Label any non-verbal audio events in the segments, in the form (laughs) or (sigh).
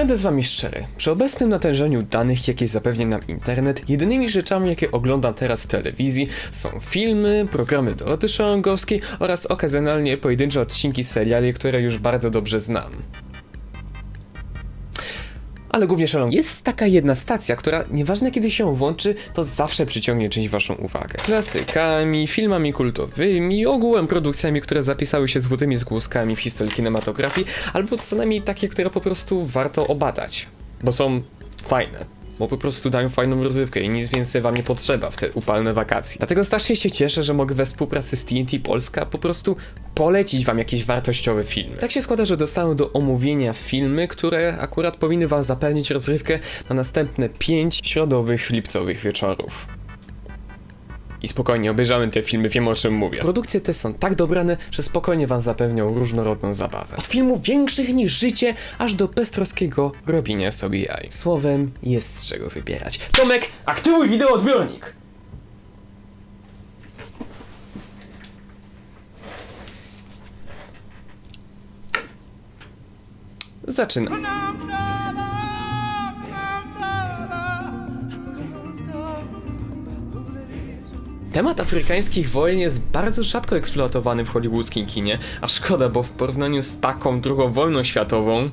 Będę z wami szczery. Przy obecnym natężeniu danych, jakie zapewnia nam internet, jedynymi rzeczami, jakie oglądam teraz w telewizji są filmy, programy Doroty Szalongowskiej oraz okazjonalnie pojedyncze odcinki seriali, które już bardzo dobrze znam. Ale głównie szalon. Jest taka jedna stacja, która nieważne kiedy się włączy, to zawsze przyciągnie czymś waszą uwagę. Klasykami, filmami kultowymi, ogółem produkcjami, które zapisały się złotymi zgłoskami w historii kinematografii, albo co najmniej takie, które po prostu warto obadać. Bo są fajne. Bo po prostu dają fajną rozrywkę i nic więcej wam nie potrzeba w te upalne wakacje. Dlatego strasznie się cieszę, że mogę we współpracy z TNT Polska po prostu polecić wam jakieś wartościowe filmy. Tak się składa, że dostałem do omówienia filmy, które akurat powinny wam zapewnić rozrywkę na następne 5 środowych, lipcowych wieczorów. I spokojnie obejrzałem te filmy, wiem o czym mówię. Produkcje te są tak dobrane, że spokojnie wam zapewnią różnorodną zabawę. Od filmów większych niż życie, aż do beztroskiego robienia sobie jaj. Słowem, jest z czego wybierać. Tomek, aktywuj wideoodbiornik! Zaczynam. Temat afrykańskich wojen jest bardzo rzadko eksploatowany w hollywoodzkim kinie, a szkoda, bo w porównaniu z taką drugą wojną światową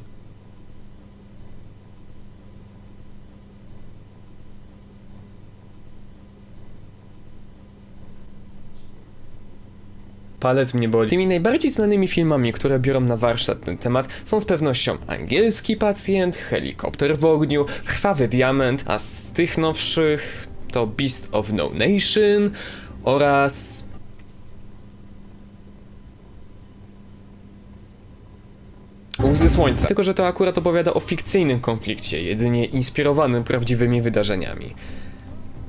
Palec mnie boli. Tymi najbardziej znanymi filmami, które biorą na warsztat ten temat są z pewnością Angielski Pacjent, Helikopter w ogniu, Krwawy Diament, a z tych nowszych to Beast of No Nation oraz... Łzy Słońca. Tylko, że to akurat opowiada o fikcyjnym konflikcie, jedynie inspirowanym prawdziwymi wydarzeniami.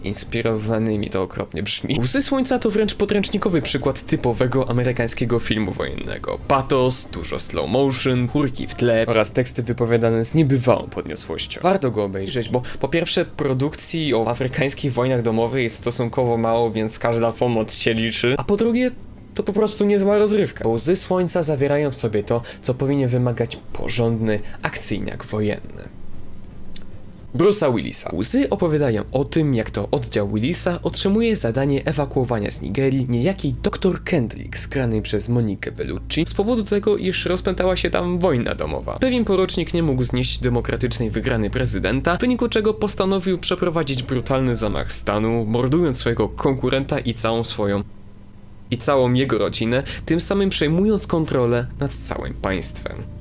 Inspirowanymi to okropnie brzmi. Łzy Słońca to wręcz podręcznikowy przykład typowego amerykańskiego filmu wojennego. Patos, dużo slow motion, chórki w tle oraz teksty wypowiadane z niebywałą podniosłością. Warto go obejrzeć, bo po pierwsze produkcji o afrykańskich wojnach domowych jest stosunkowo mało, więc każda pomoc się liczy, a po drugie to po prostu niezła rozrywka. Łzy Słońca zawierają w sobie to, co powinien wymagać porządny akcyjniak wojenny. Bruce'a Willisa. Łzy opowiadają o tym, jak to oddział Willisa otrzymuje zadanie ewakuowania z Nigerii niejakiej dr Kendrick, skranej przez Monikę Bellucci, z powodu tego, iż rozpętała się tam wojna domowa. Pewien porucznik nie mógł znieść demokratycznej wygranej prezydenta, w wyniku czego postanowił przeprowadzić brutalny zamach stanu, mordując swojego konkurenta i całą swoją i całą jego rodzinę, tym samym przejmując kontrolę nad całym państwem.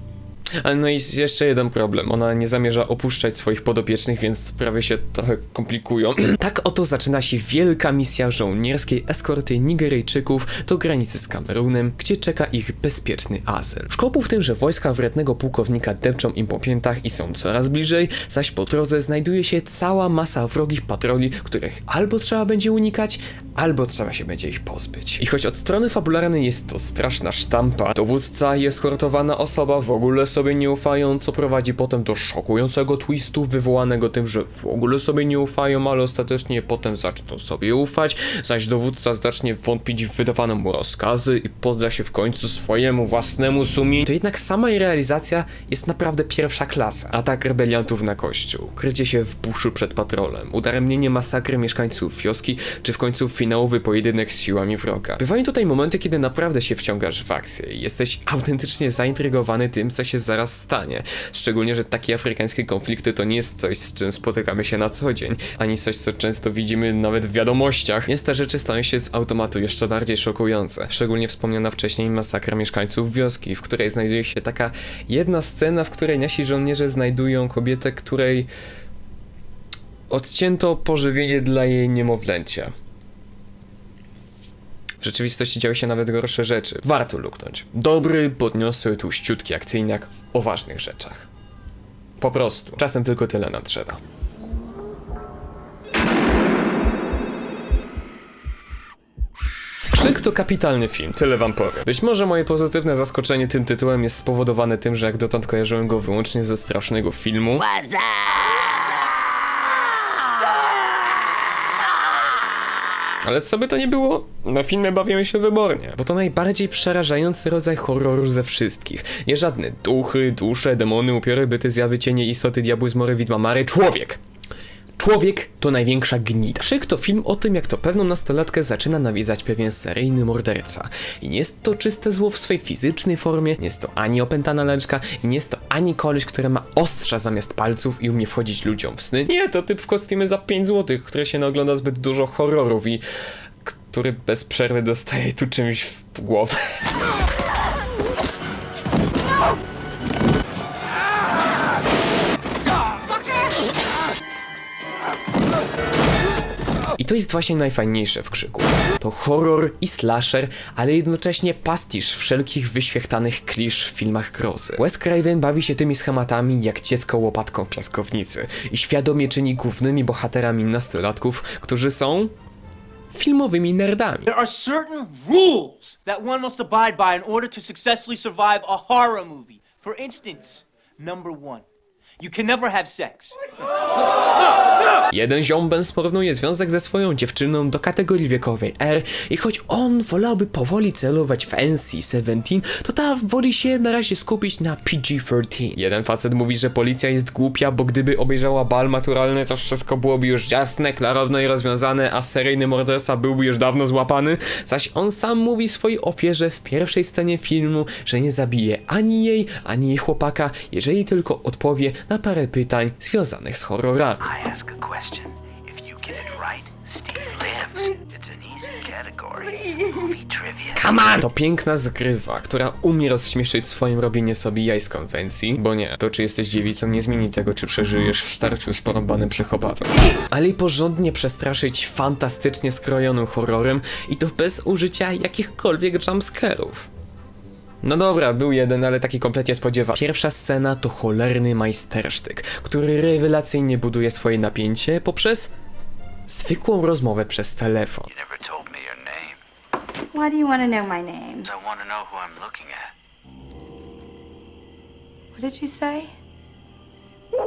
No i jeszcze jeden problem. Ona nie zamierza opuszczać swoich podopiecznych, więc sprawy się trochę komplikują. (clears throat) tak oto zaczyna się wielka misja żołnierskiej eskorty Nigeryjczyków do granicy z Kamerunem, gdzie czeka ich bezpieczny azyl. Szkopu w tym, że wojska wrednego pułkownika depczą im po piętach i są coraz bliżej, zaś po drodze znajduje się cała masa wrogich patroli, których albo trzeba będzie unikać, albo trzeba się będzie ich pozbyć. I choć od strony fabularnej jest to straszna sztampa, dowódca i eskortowana osoba w ogóle sobie nie ufają, co prowadzi potem do szokującego twistu wywołanego tym, że w ogóle sobie nie ufają, ale ostatecznie potem zaczną sobie ufać, zaś dowódca zacznie wątpić w wydawane mu rozkazy i podda się w końcu swojemu własnemu sumieniu. To jednak sama jej realizacja jest naprawdę pierwsza klasa. Atak rebeliantów na kościół, krycie się w buszu przed patrolem, udaremnienie masakry mieszkańców wioski, czy w końcu finałowy pojedynek z siłami wroga. Bywają tutaj momenty, kiedy naprawdę się wciągasz w akcję i jesteś autentycznie zaintrygowany tym, co się zaraz stanie. Szczególnie, że takie afrykańskie konflikty to nie jest coś, z czym spotykamy się na co dzień, ani coś, co często widzimy nawet w wiadomościach, więc te rzeczy stają się z automatu jeszcze bardziej szokujące. Szczególnie wspomniana wcześniej masakra mieszkańców wioski, w której znajduje się taka jedna scena, w której nasi żołnierze znajdują kobietę, której odcięto pożywienie dla jej niemowlęcia. Rzeczywistości działy się nawet gorsze rzeczy. Warto luknąć. Dobry, podniosły, tłuściutki akcyjniak o ważnych rzeczach. Po prostu. Czasem tylko tyle nam trzeba. Krzyk to kapitalny film, tyle wam powiem. Być może moje pozytywne zaskoczenie tym tytułem jest spowodowane tym, że jak dotąd kojarzyłem go wyłącznie ze strasznego filmu. Ale by to nie było, na filmie bawimy się wybornie. Bo to najbardziej przerażający rodzaj horroru ze wszystkich. Nie żadne duchy, dusze, demony, upiory, byty, zjawy, cienie, istoty, diabły, zmory, widma, mary. Człowiek! Człowiek to największa gnida. Krzyk to film o tym, jak to pewną nastolatkę zaczyna nawiedzać pewien seryjny morderca. I nie jest to czyste zło w swojej fizycznej formie, nie jest to ani opętana leczka, nie jest to ani koleś, który ma ostrza zamiast palców i umie wchodzić ludziom w sny. Nie, to typ w kostiumie za 5 zł, który się naogląda zbyt dużo horrorów i który bez przerwy dostaje tu czymś w głowę. (laughs) I to jest właśnie najfajniejsze w krzyku. To horror i slasher, ale jednocześnie pastisz wszelkich wyświechtanych klisz w filmach grozy. Wes Craven bawi się tymi schematami jak dziecko łopatką w piaskownicy i świadomie czyni głównymi bohaterami nastolatków, którzy są filmowymi nerdami. There are certain rules that one must abide by in order to successfully survive a horror movie. For instance, number one, you can never have sex. (laughs) Jeden ziombens porównuje związek ze swoją dziewczyną do kategorii wiekowej R i choć on wolałby powoli celować w NC-17, to ta woli się na razie skupić na PG-13. Jeden facet mówi, że policja jest głupia, bo gdyby obejrzała bal maturalny, to wszystko byłoby już jasne, klarowne i rozwiązane, a seryjny morderca byłby już dawno złapany, zaś on sam mówi swojej ofierze w pierwszej scenie filmu, że nie zabije ani jej, ani jej chłopaka, jeżeli tylko odpowie na parę pytań związanych z horrorami. Question. If you get it right, Steve lives. It's an easy category. Movie trivia. Come on! To piękna zgrywa, która umie rozśmieszyć swoim robienie sobie jaj z konwencji, bo nie, to czy jesteś dziewicą nie zmieni tego, czy przeżyjesz w starciu z porąbanym psychopatą. Ale i porządnie przestraszyć fantastycznie skrojonym horrorem i to bez użycia jakichkolwiek jumpscarów. No dobra, był jeden, ale taki kompletnie spodziewany. Pierwsza scena to cholerny majstersztyk, który rewelacyjnie buduje swoje napięcie poprzez zwykłą rozmowę przez telefon. You never told me your name. Why do you want to know my name? So I want to know who I'm looking at. What did you say? I want to know who I'm talking to.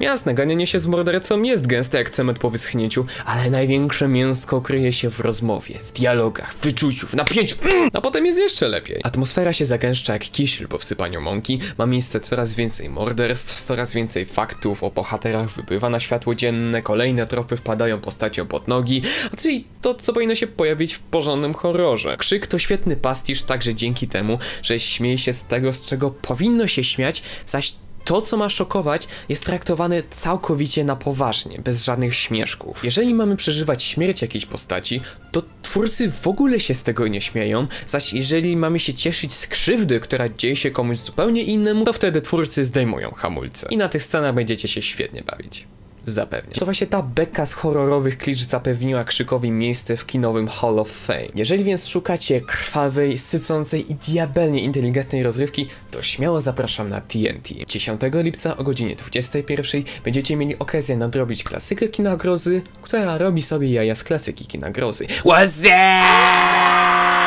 Jasne, ganianie się z mordercą jest gęste jak cement po wyschnięciu, ale największe mięsko kryje się w rozmowie, w dialogach, w wyczuciu, w napięciu, mm, a potem jest jeszcze lepiej. Atmosfera się zagęszcza jak kisiel po wsypaniu mąki, ma miejsce coraz więcej morderstw, coraz więcej faktów o bohaterach wypływa na światło dzienne, kolejne tropy wpadają postacią pod nogi, czyli to, co powinno się pojawić w porządnym horrorze. Krzyk to świetny pastisz także dzięki temu, że śmieje się z tego, z czego powinno się śmiać, zaś to, co ma szokować, jest traktowane całkowicie na poważnie, bez żadnych śmieszków. Jeżeli mamy przeżywać śmierć jakiejś postaci, to twórcy w ogóle się z tego nie śmieją, zaś jeżeli mamy się cieszyć z krzywdy, która dzieje się komuś zupełnie innemu, to wtedy twórcy zdejmują hamulce. I na tych scenach będziecie się świetnie bawić. Zapewniam. To właśnie ta beka z horrorowych klisz zapewniła Krzykowi miejsce w kinowym Hall of Fame. Jeżeli więc szukacie krwawej, sycącej i diabelnie inteligentnej rozrywki, to śmiało zapraszam na TNT. 10 lipca o godzinie 21 będziecie mieli okazję nadrobić klasykę kina grozy, która robi sobie jaja z klasyki kina grozy. What's that?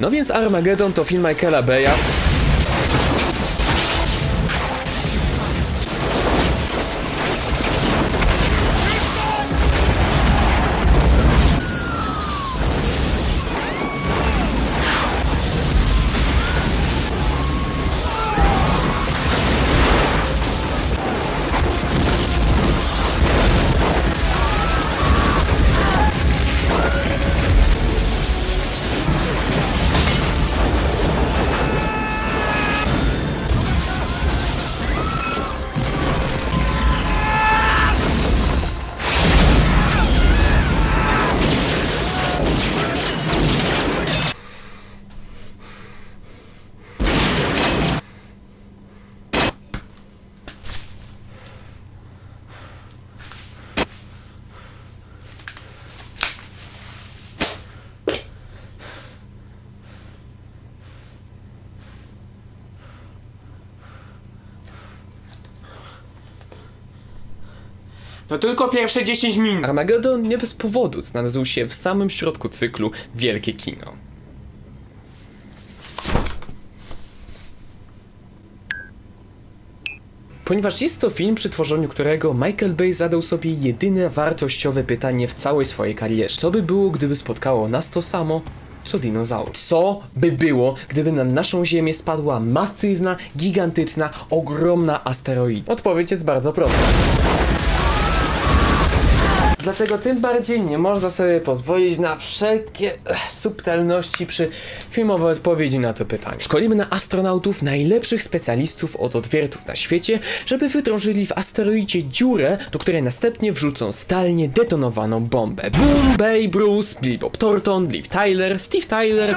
No więc Armageddon to film Michaela Beya. To tylko pierwsze 10 minut. Armageddon nie bez powodu znalazł się w samym środku cyklu Wielkie Kino. Ponieważ jest to film, przy tworzeniu którego Michael Bay zadał sobie jedyne wartościowe pytanie w całej swojej karierze. Co by było, gdyby spotkało nas to samo, co dinozaur. Co by było, gdyby na naszą Ziemię spadła masywna, gigantyczna, ogromna asteroida? Odpowiedź jest bardzo prosta. Dlatego tym bardziej nie można sobie pozwolić na wszelkie ech, subtelności przy filmowej odpowiedzi na to pytanie. Szkolimy na astronautów najlepszych specjalistów od odwiertów na świecie, żeby wytrążyli w asteroidzie dziurę, do której następnie wrzucą stalnie detonowaną bombę. Boom, Bay, Bruce, Bob Thornton, Liv Tyler, Steve Tyler,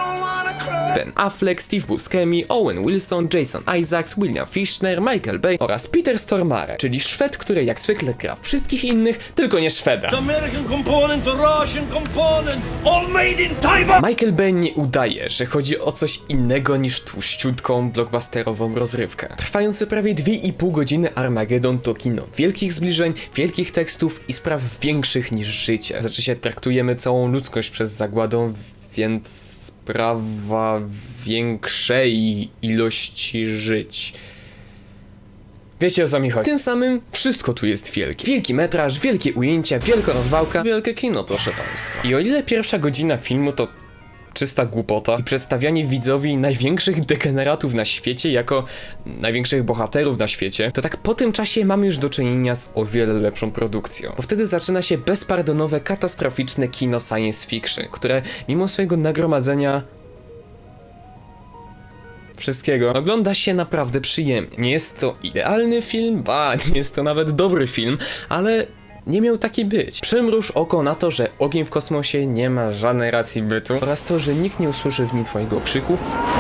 Ben Affleck, Steve Buscemi, Owen Wilson, Jason Isaacs, William Fichtner, Michael Bay oraz Peter Stormare, czyli Szwed, który jak zwykle gra wszystkich innych, tylko nie Szweda. American component, Russian component, all made in Taiwan! Michael Bay nie udaje, że chodzi o coś innego niż tłuściutką, blockbusterową rozrywkę. Trwający prawie 2,5 godziny Armageddon to kino wielkich zbliżeń, wielkich tekstów i spraw większych niż życie. Znaczy się traktujemy całą ludzkość przez zagładą, więc sprawa większej ilości żyć. Wiecie o co mi chodzi. Tym samym wszystko tu jest wielkie. Wielki metraż, wielkie ujęcia, wielka rozwałka, wielkie kino, proszę państwa. I o ile pierwsza godzina filmu to czysta głupota i przedstawianie widzowi największych degeneratów na świecie jako największych bohaterów na świecie, to tak po tym czasie mamy już do czynienia z o wiele lepszą produkcją. Bo wtedy zaczyna się bezpardonowe, katastroficzne kino science fiction, które mimo swojego nagromadzenia wszystkiego. Ogląda się naprawdę przyjemnie. Nie jest to idealny film, ba, (laughs) nie jest to nawet dobry film, ale nie miał taki być. Przymruż oko na to, że ogień w kosmosie nie ma żadnej racji bytu oraz to, że nikt nie usłyszy w nim twojego krzyku.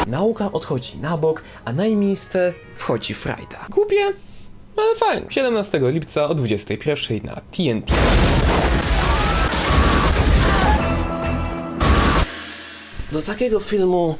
Nauka odchodzi na bok, a na jej miejsce wchodzi frajda. Głupie, ale fajnie. 17 lipca o 21 na TNT. Do takiego filmu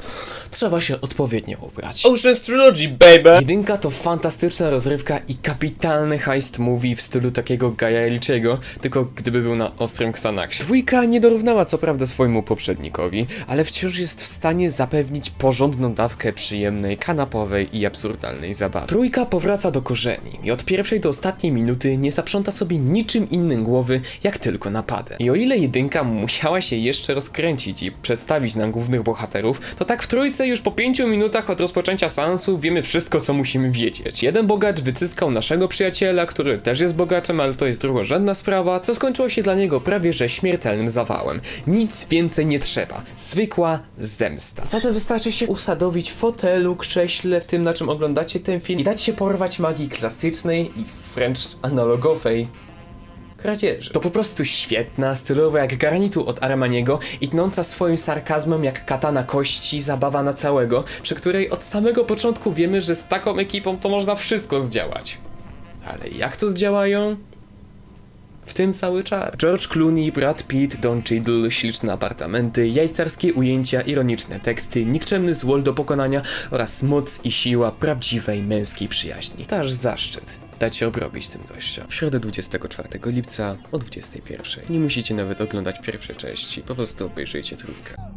trzeba się odpowiednio ubrać. Ocean's Trilogy, baby! Jedynka to fantastyczna rozrywka i kapitalny heist movie w stylu takiego Gaja Ritchiego, tylko gdyby był na ostrym Xanaxie. Dwójka nie dorównała co prawda swojemu poprzednikowi, ale wciąż jest w stanie zapewnić porządną dawkę przyjemnej, kanapowej i absurdalnej zabawy. Trójka powraca do korzeni i od pierwszej do ostatniej minuty nie zaprząta sobie niczym innym głowy, jak tylko napadem. I o ile jedynka musiała się jeszcze rozkręcić i przedstawić nam głównych bohaterów, to tak w trójce już po pięciu minutach od rozpoczęcia seansu wiemy wszystko, co musimy wiedzieć. Jeden bogacz wycyskał naszego przyjaciela, który też jest bogaczem, ale to jest drugorzędna sprawa, co skończyło się dla niego prawie że śmiertelnym zawałem. Nic więcej nie trzeba. Zwykła zemsta. Zatem wystarczy się usadowić w fotelu, krześle, w tym na czym oglądacie ten film i dać się porwać magii klasycznej i wręcz analogowej kradzieży. To po prostu świetna, stylowa jak garnitur od Armaniego i tnąca swoim sarkazmem jak katana kości zabawa na całego, przy której od samego początku wiemy, że z taką ekipą to można wszystko zdziałać. Ale jak to zdziałają? W tym cały czar. George Clooney, Brad Pitt, Don Cheadle, śliczne apartamenty, jajcarskie ujęcia, ironiczne teksty, nikczemny złol do pokonania oraz moc i siła prawdziwej męskiej przyjaźni. To aż zaszczyt dać się obrobić tym gościom. W środę 24 lipca o 21. Nie musicie nawet oglądać pierwszej części, po prostu obejrzyjcie trójkę.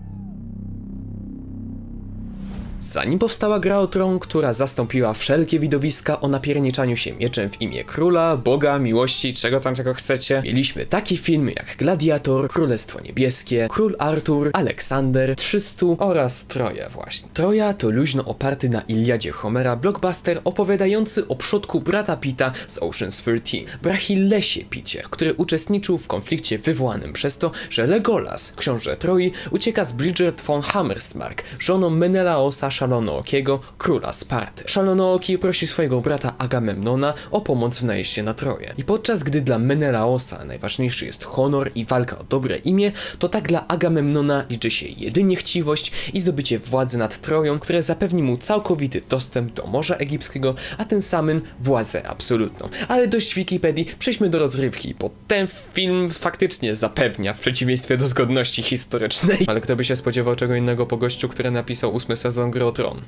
Zanim powstała gra o tron, która zastąpiła wszelkie widowiska o napierniczaniu się mieczem w imię króla, boga, miłości, czego tam czego chcecie, mieliśmy takie filmy jak Gladiator, Królestwo Niebieskie, Król Artur, Aleksander, 300 oraz Troja właśnie. Troja to luźno oparty na Iliadzie Homera blockbuster opowiadający o przodku brata Pita z Ocean's 13, Brachillesie Picie, który uczestniczył w konflikcie wywołanym przez to, że Legolas, książę Troi, ucieka z Bridget von Hammersmark, żoną Menelaosa Szalonookiego, króla Sparty. Szalonooki prosi swojego brata Agamemnona o pomoc w najeździe na Troję. I podczas gdy dla Menelaosa najważniejszy jest honor i walka o dobre imię, to tak dla Agamemnona liczy się jedynie chciwość i zdobycie władzy nad Troją, które zapewni mu całkowity dostęp do Morza Egipskiego, a tym samym władzę absolutną. Ale dość Wikipedii, przejdźmy do rozrywki, bo ten film faktycznie zapewnia, w przeciwieństwie do zgodności historycznej. (laughs) Ale kto by się spodziewał czego innego po gościu, który napisał ósmy sezon Gry o Tron?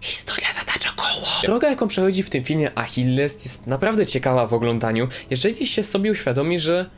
Historia zatacza koło. Droga, jaką przechodzi w tym filmie Achilles jest naprawdę ciekawa w oglądaniu, jeżeli się sobie uświadomi, że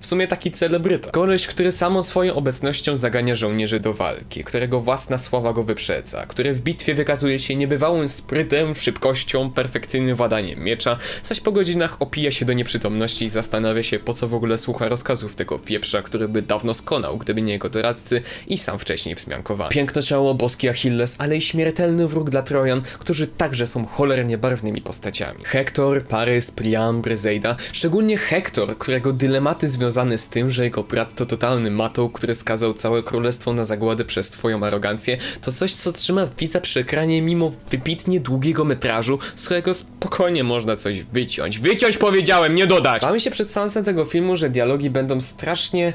w sumie taki celebryta. Koleś, który samą swoją obecnością zagania żołnierzy do walki, którego własna sława go wyprzedza, który w bitwie wykazuje się niebywałym sprytem, szybkością, perfekcyjnym władaniem miecza, zaś po godzinach opija się do nieprzytomności i zastanawia się, po co w ogóle słucha rozkazów tego wieprza, który by dawno skonał, gdyby nie jego doradcy i sam wcześniej wzmiankowany. Piękno ciało, boski Achilles, ale i śmiertelny wróg dla Trojan, którzy także są cholernie barwnymi postaciami. Hektor, Parys, Priam, Bryzejda, szczególnie Hektor, którego dylematy związane z tym, że jego brat to totalny matoł, który skazał całe królestwo na zagładę przez swoją arogancję, to coś, co trzyma widza przy ekranie mimo wybitnie długiego metrażu, z którego spokojnie można coś wyciąć. Wyciąć powiedziałem, nie dodać! Bałem się przed seansem tego filmu, że dialogi będą strasznie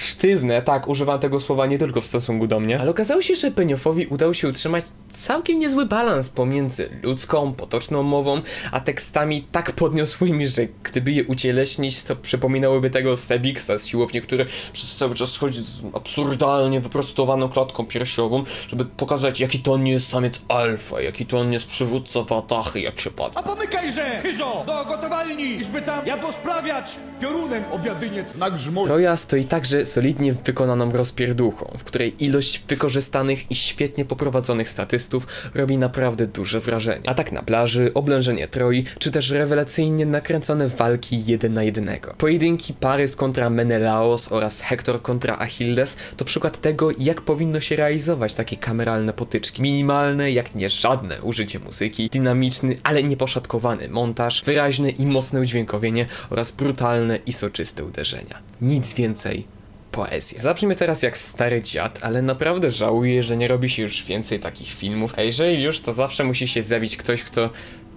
sztywne, tak, używam tego słowa nie tylko w stosunku do mnie, ale okazało się, że Beniofowi udało się utrzymać całkiem niezły balans pomiędzy ludzką, potoczną mową, a tekstami tak podniosłymi, że gdyby je ucieleśnić, to przypominałyby tego Sebiksa z siłowni, który przez cały czas chodzi z absurdalnie wyprostowaną klatką piersiową, żeby pokazać, jaki to on nie jest samiec alfa, jaki to on jest przywódca watachy, jak się patrzy. A pomykajże, chyżo, do gotowalni, iżby tam ja posprawiać piorunem obiadyniec na grzmot. Troja stoi także solidnie wykonaną rozpierduchą, w której ilość wykorzystanych i świetnie poprowadzonych statystów robi naprawdę duże wrażenie. Atak na plaży, oblężenie Troi, czy też rewelacyjnie nakręcone walki jeden na jednego. Pojedynki Parys kontra Menelaos oraz Hektor kontra Achilles to przykład tego, jak powinno się realizować takie kameralne potyczki. Minimalne, jak nie żadne użycie muzyki, dynamiczny, ale nieposzatkowany montaż, wyraźne i mocne udźwiękowienie oraz brutalne i soczyste uderzenia. Nic więcej poezję. Zabrzmie teraz jak stary dziad, ale naprawdę żałuję, że nie robi się już więcej takich filmów. A jeżeli już, to zawsze musi się zabić ktoś, kto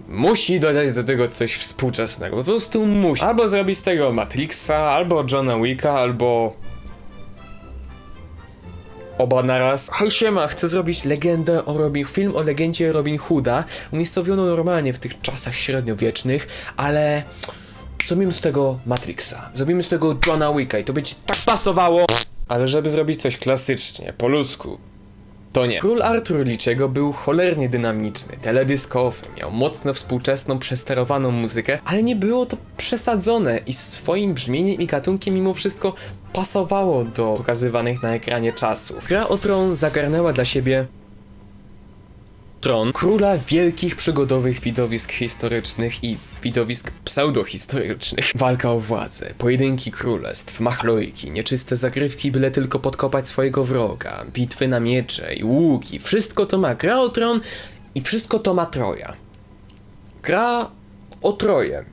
musi dodać do tego coś współczesnego. Po prostu musi. Albo zrobić z tego Matrixa, albo Johna Wicka, albo... Oba naraz. Hej siema, chcę zrobić legendę o Robin... film o legendzie Robin Hooda, umiejscowioną normalnie w tych czasach średniowiecznych, ale... Zrobimy z tego Matrixa, zrobimy z tego Johna Wicka i to będzie tak pasowało. Ale żeby zrobić coś klasycznie, po ludzku, to nie. Król Artur Liczego był cholernie dynamiczny, teledyskowy, miał mocno współczesną, przesterowaną muzykę, ale nie było to przesadzone i swoim brzmieniem i gatunkiem mimo wszystko pasowało do pokazywanych na ekranie czasów. Gra o Tron zagarnęła dla siebie tron króla wielkich przygodowych widowisk historycznych i widowisk pseudohistorycznych. Walka o władzę, pojedynki królestw, machlojki, nieczyste zagrywki, byle tylko podkopać swojego wroga, bitwy na miecze i łuki. Wszystko to ma gra o tron i wszystko to ma Troja. Gra o Troję.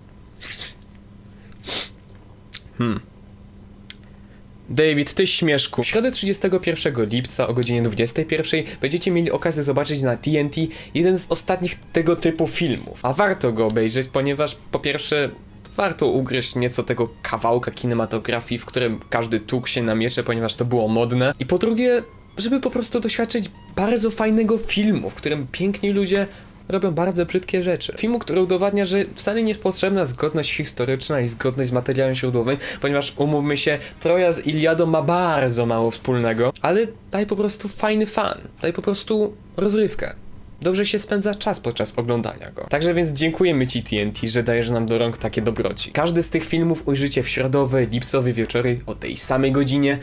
David, ty śmieszku. W środę 31 lipca o godzinie 21 będziecie mieli okazję zobaczyć na TNT jeden z ostatnich tego typu filmów. A warto go obejrzeć, ponieważ po pierwsze warto ugryźć nieco tego kawałka kinematografii, w którym każdy tłukł się na miecze, ponieważ to było modne. I po drugie, żeby po prostu doświadczyć bardzo fajnego filmu, w którym piękni ludzie robią bardzo brzydkie rzeczy. Filmu, który udowadnia, że wcale nie jest potrzebna zgodność historyczna i zgodność z materiałem źródłowym, ponieważ umówmy się, Troja z Iliadą ma bardzo mało wspólnego, ale daj po prostu fajny fan, daj po prostu rozrywkę. Dobrze się spędza czas podczas oglądania go. Także więc dziękujemy Ci TNT, że dajesz nam do rąk takie dobroci. Każdy z tych filmów ujrzycie w środowe, lipcowe wieczory o tej samej godzinie.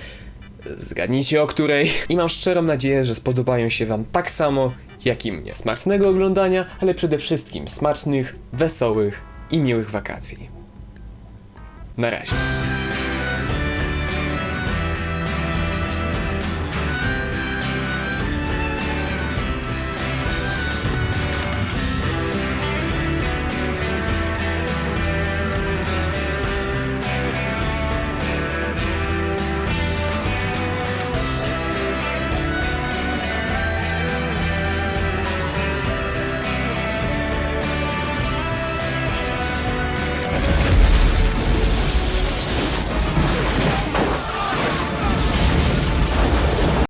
Zgadnijcie o której. I mam szczerą nadzieję, że spodobają się Wam tak samo jak i mnie. Smacznego oglądania, ale przede wszystkim smacznych, wesołych i miłych wakacji. Na razie.